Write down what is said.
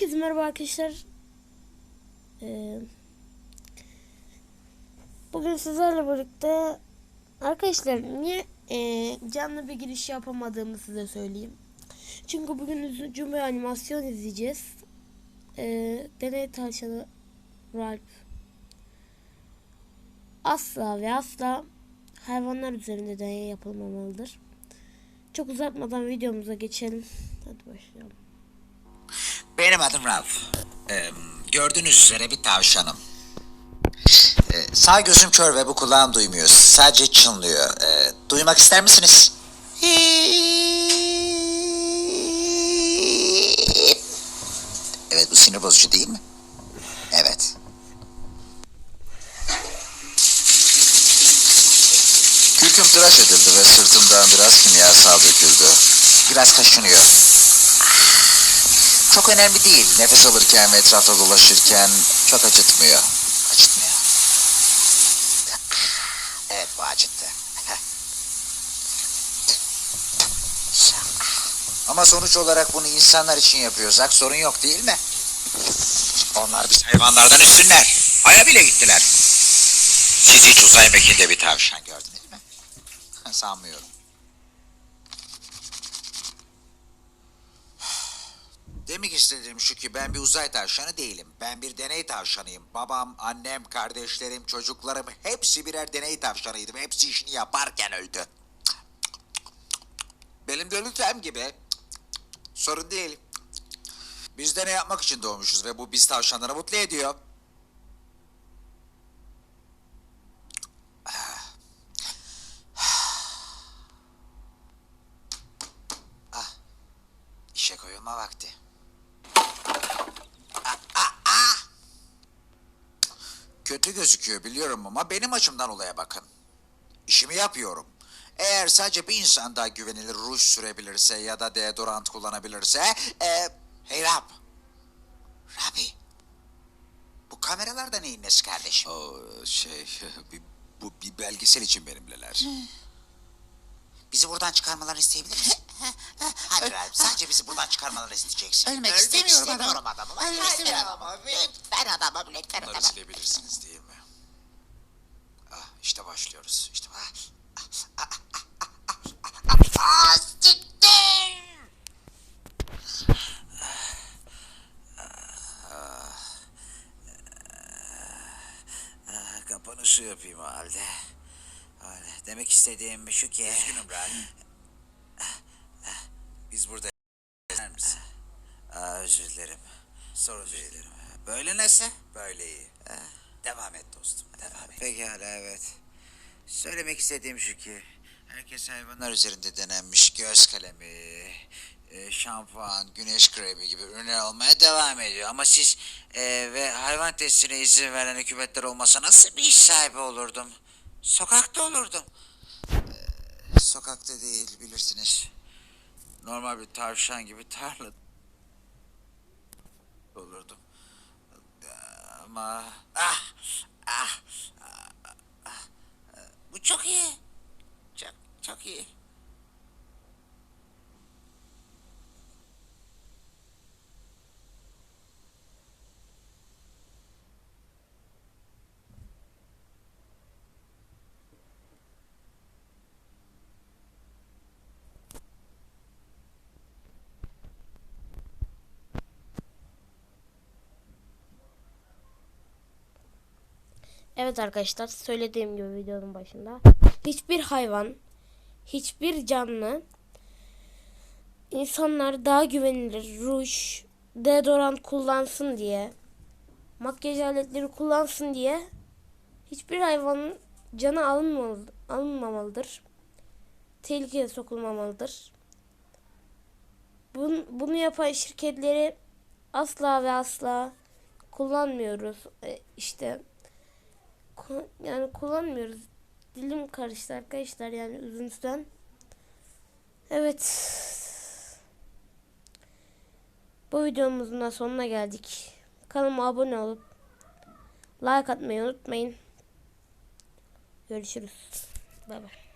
Herkese merhaba arkadaşlar. Ee, bugün sizlerle birlikte arkadaşlar niye e, canlı bir giriş yapamadığımı size söyleyeyim. Çünkü bugün üzücü bir animasyon izleyeceğiz. Ee, deney tavşanı Ralph asla ve asla hayvanlar üzerinde deney yapılmamalıdır. Çok uzatmadan videomuza geçelim. Hadi başlayalım. Benim adım Ralph. Ee, gördüğünüz üzere bir tavşanım. Ee, sağ gözüm kör ve bu kulağım duymuyor. Sadece çınlıyor. Ee, duymak ister misiniz? Evet bu sinir bozucu değil mi? Evet. Kürküm tıraş edildi ve sırtımdan biraz kimyasal döküldü. Biraz kaşınıyor. Çok önemli değil. Nefes alırken ve etrafta dolaşırken çok acıtmıyor. Acıtmıyor. Evet bu acıttı. Ama sonuç olarak bunu insanlar için yapıyorsak sorun yok değil mi? Onlar biz hayvanlardan üstünler. Aya bile gittiler. Siz hiç uzay mekiğinde bir tavşan gördünüz mü? Sanmıyorum. Demek istediğim şu ki ben bir uzay tavşanı değilim. Ben bir deney tavşanıyım. Babam, annem, kardeşlerim, çocuklarım hepsi birer deney tavşanıydı. ve Hepsi işini yaparken öldü. Benim de lütfen gibi. Sorun değil. Biz deney yapmak için doğmuşuz ve bu biz tavşanları mutlu ediyor. İşe koyulma vakti. Kötü gözüküyor biliyorum ama benim açımdan olaya bakın. İşimi yapıyorum. Eğer sadece bir insan daha güvenilir ruj sürebilirse ya da deodorant kullanabilirse... E, hey Rab. Rabi. Bu kameralar da neyin nesi kardeşim? O şey bir, bu bir belgesel için benimleler. Bizi buradan çıkarmalarını isteyebilir misin? Hadi Rab, sadece bizi buradan çıkarmalarını isteyeceksin. Ölmek istemiyorum istemiyorum adamım. Ölmek istemiyorum. Lütfen adamım, lütfen Bunları adamım. silebilirsiniz değil mi? Ah işte başlıyoruz. İşte ah. Aa, siktir! Kapanışı yapayım o halde. Öyle. Demek istediğim şu ki... Üzgünüm Ralph. Biz burada... Yer misin? Aa, özür dilerim. Sorun değil. Böyle nasıl? Böyle iyi. Devam et dostum. Devam et. Pekala evet. Söylemek istediğim şu ki herkes hayvanlar üzerinde denenmiş göz kalemi, e, şampuan, güneş kremi gibi ürünler almaya devam ediyor. Ama siz e, ve hayvan testine izin veren hükümetler olmasa nasıl bir iş sahibi olurdum? Sokakta olurdum. E, sokakta değil bilirsiniz. Normal bir tavşan gibi tarla olurdum. Ama ah ah bu çok iyi. Çok çok iyi. Evet arkadaşlar söylediğim gibi videonun başında hiçbir hayvan, hiçbir canlı insanlar daha güvenilir ruj, deodorant kullansın diye, makyaj aletleri kullansın diye hiçbir hayvanın canı alınmamalı, alınmamalıdır. Tehlikeye sokulmamalıdır. Bunu, bunu yapan şirketleri asla ve asla kullanmıyoruz. E, işte yani kullanmıyoruz. Dilim karıştı arkadaşlar yani üzüntüden. Evet. Bu videomuzun da sonuna geldik. Kanalıma abone olup like atmayı unutmayın. Görüşürüz. Bay bay.